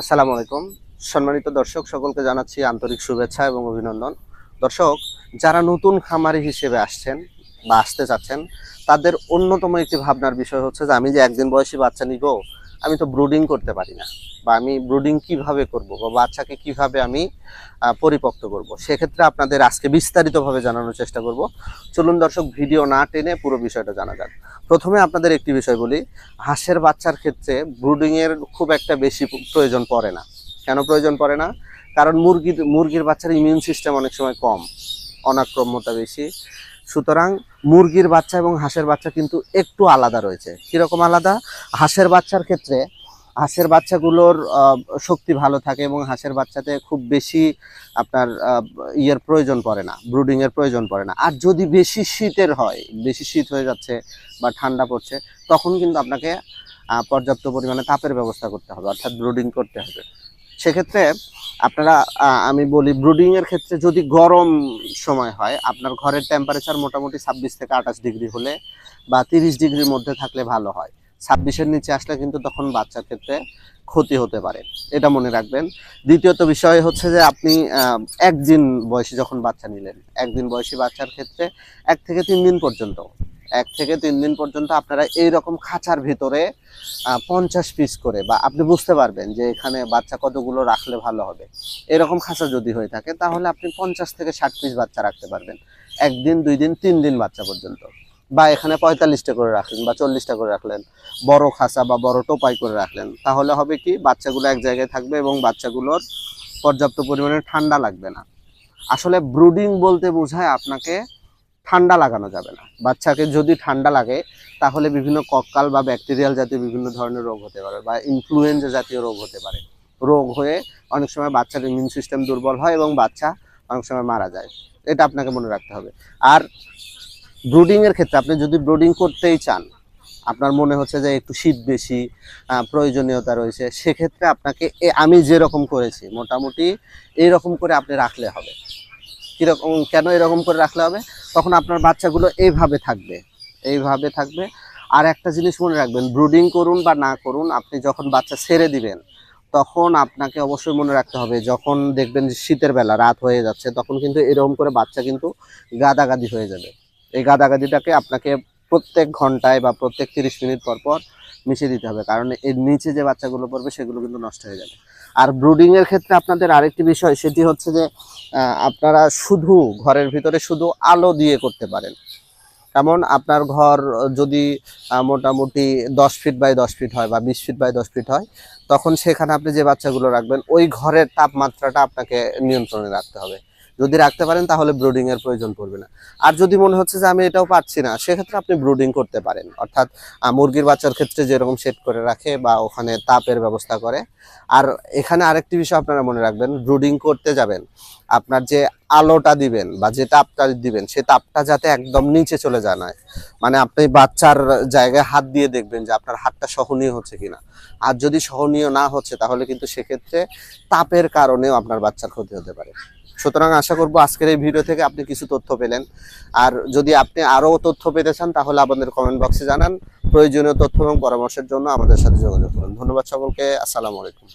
আসসালামু আলাইকুম। সম্মানিত দর্শক, সকলকে জানাচ্ছি আন্তরিক শুভেচ্ছা এবং অভিনন্দন। দর্শক, যারা নতুন খামারি হিসেবে আসছেন বা আসতে চাচ্ছেন, তাদের অন্যতম একটি ভাবনার বিষয় হচ্ছে যে, আমি যে একদিন বয়সী বাচ্চা নিব আমি তো ব্রুডিং করতে পারি না। বা আমি ব্রুডিং কীভাবে করব বা বাচ্চাকে কীভাবে আমি পরিপক্ত করব। সেক্ষেত্রে আপনাদের আজকে বিস্তারিতভাবে জানানোর চেষ্টা করব। চলুন দর্শক, ভিডিও না টেনে পুরো বিষয়টা জানা যাক। প্রথমে আপনাদের একটি বিষয় বলি, হাঁসের বাচ্চার ক্ষেত্রে ব্রুডিং এর খুব একটা বেশি প্রয়োজন পড়ে না। কেন প্রয়োজন পড়ে না? কারণ মুরগির মুরগির বাচ্চার ইমিউন সিস্টেম অনেক সময় কম, অনাক্রম্যতা বেশি। সুতরাং মুরগির বাচ্চা এবং হাঁসের বাচ্চা কিন্তু একটু আলাদা রয়েছে। কীরকম আলাদা? হাঁসের বাচ্চার ক্ষেত্রে হাঁসের বাচ্চাগুলোর শক্তি ভালো থাকে এবং হাঁসের বাচ্চাতে খুব বেশি আপনার ইয়ের প্রয়োজন পড়ে না, ব্রুডিংয়ের প্রয়োজন পড়ে না। আর যদি বেশি শীতের হয়, বেশি শীত হয়ে যাচ্ছে বা ঠান্ডা পড়ছে, তখন কিন্তু আপনাকে পর্যাপ্ত পরিমাণে তাপের ব্যবস্থা করতে হবে, অর্থাৎ ব্রুডিং করতে হবে। সেক্ষেত্রে আপনারা আমি বলি ব্রুডিং এর ক্ষেত্রে যদি গরম সময় হয়, আপনার ঘরের টেম্পারেচার মোটামুটি ছাব্বিশ থেকে আঠাশ ডিগ্রি হলে বা তিরিশ ডিগ্রির মধ্যে থাকলে ভালো হয়। ছাব্বিশের নিচে আসলে কিন্তু তখন বাচ্চার ক্ষেত্রে ক্ষতি হতে পারে, এটা মনে রাখবেন। দ্বিতীয়ত বিষয় হচ্ছে যে আপনি একদিন বয়সী যখন বাচ্চা নিলেন, একদিন বয়সী বাচ্চার ক্ষেত্রে এক থেকে তিন দিন পর্যন্ত এক থেকে তিন দিন পর্যন্ত আপনারা এই রকম খাঁচার ভিতরে পঞ্চাশ পিস করে, বা আপনি বুঝতে পারবেন যে এখানে বাচ্চা কতগুলো রাখলে ভালো হবে। এরকম খাঁচা যদি হয়ে থাকে, তাহলে আপনি পঞ্চাশ থেকে ষাট পিস বাচ্চা রাখতে পারবেন। একদিন, দুই দিন, তিন দিন বাচ্চা পর্যন্ত। বা এখানে পঁয়তাল্লিশটা করে রাখলেন, বা চল্লিশটা করে রাখলেন, বড় খাঁচা বা বড় টোপাই করে রাখলেন, তাহলে হবে কি, বাচ্চাগুলো এক জায়গায় থাকবে এবং বাচ্চাগুলোর পর্যাপ্ত পরিমাণে ঠান্ডা লাগবে না। আসলে ব্রুডিং বলতে বোঝায় আপনাকে ঠান্ডা লাগানো যাবে না। বাচ্চাকে যদি ঠান্ডা লাগে, তাহলে বিভিন্ন কক্কাল বা ব্যাকটেরিয়াল জাতীয় বিভিন্ন ধরনের রোগ হতে পারে বা ইনফ্লুয়েঞ্জা জাতীয় রোগ হতে পারে। রোগ হয়ে অনেক সময় বাচ্চার ইমিউন সিস্টেম দুর্বল হয় এবং বাচ্চা অনেক সময় মারা যায়। এটা আপনাকে মনে রাখতে হবে। আর ব্রুডিং এর ক্ষেত্রে আপনি যদি ব্রুডিং করতেই চান, আপনার মনে হচ্ছে যে একটু শীত বেশি প্রয়োজনীয়তা রয়েছে, সেক্ষেত্রে আপনাকে আমি যেরকম করেছি, মোটামুটি এইরকম করে আপনি রাখলে হবে। কীরকম, কেন এরকম করে রাখলে হবে? তখন আপনার বাচ্চাগুলো এইভাবে থাকবে এইভাবে থাকবে। আর একটা জিনিস মনে রাখবেন ব্রুডিং করুন বা না করুন, আপনি যখন বাচ্চা ছেড়ে দিবেন, তখন আপনাকে অবশ্যই মনে রাখতে হবে, যখন দেখবেন শীতের বেলা, রাত হয়ে যাচ্ছে, তখন কিন্তু এরকম করে বাচ্চা কিন্তু গাদাগাদি হয়ে যাবে। এই গাদাগাদিটাকে আপনাকে প্রত্যেক ঘন্টায় বা প্রত্যেক তিরিশ মিনিট পর পর মিশিয়ে দিতে হবে, কারণ এর নিচে যে বাচ্চাগুলো পড়বে সেগুলো কিন্তু নষ্ট হয়ে যাবে। আর ব্রুডিং এর ক্ষেত্রে আপনাদের আরেকটি বিষয়, সেটি হচ্ছে যে আপনারা শুধু ঘরের ভিতরে শুধু আলো দিয়ে করতে পারেন। যেমন আপনার ঘর যদি মোটামুটি দশ ফিট বাই দশ ফিট হয় বা বিশ ফিট বাই দশ ফিট হয়, তখন সেখানে আপনি যে বাচ্চাগুলো রাখবেন, ওই ঘরের তাপমাত্রাটা আপনাকে নিয়ন্ত্রণে রাখতে হবে। যদি রাখতে পারেন, তাহলে ব্রুডিং এর প্রয়োজন পড়বে না। আর যদি মনে হচ্ছে যে আমি এটাও পাচ্ছি না, সেক্ষেত্রে আপনি ব্রুডিং করতে পারেন। অর্থাৎ মুরগির বাচ্চার ক্ষেত্রে যেরকম সেট করে রাখে বা ওখানে তাপের ব্যবস্থা করে। আর এখানে আরেকটি বিষয় আপনারা মনে রাখবেন ব্রুডিং করতে যাবেন। আপনার যে আলোটা দিবেন বা যে তাপটা দিবেন, সে তাপটা যাতে একদম নিচে চলে যায় না। মানে আপনি বাচ্চার জায়গায় হাত দিয়ে দেখবেন যে আপনার হাতটা সহনীয় হচ্ছে কিনা। আর যদি সহনীয় না হচ্ছে, তাহলে কিন্তু সেক্ষেত্রে তাপের কারণেও আপনার বাচ্চার ক্ষতি হতে পারে। সুতরাং আশা করব আজকের এই ভিডিও থেকে আপনি কিছু তথ্য পেলেন। আর যদি আপনি আরও তথ্য পেতে চান, তাহলে আমাদের কমেন্ট বক্সে জানান। প্রয়োজনীয় তথ্য এবং পরামর্শের জন্য আমাদের সাথে যোগাযোগ করুন। ধন্যবাদ সকলকে। আসসালামু আলাইকুম।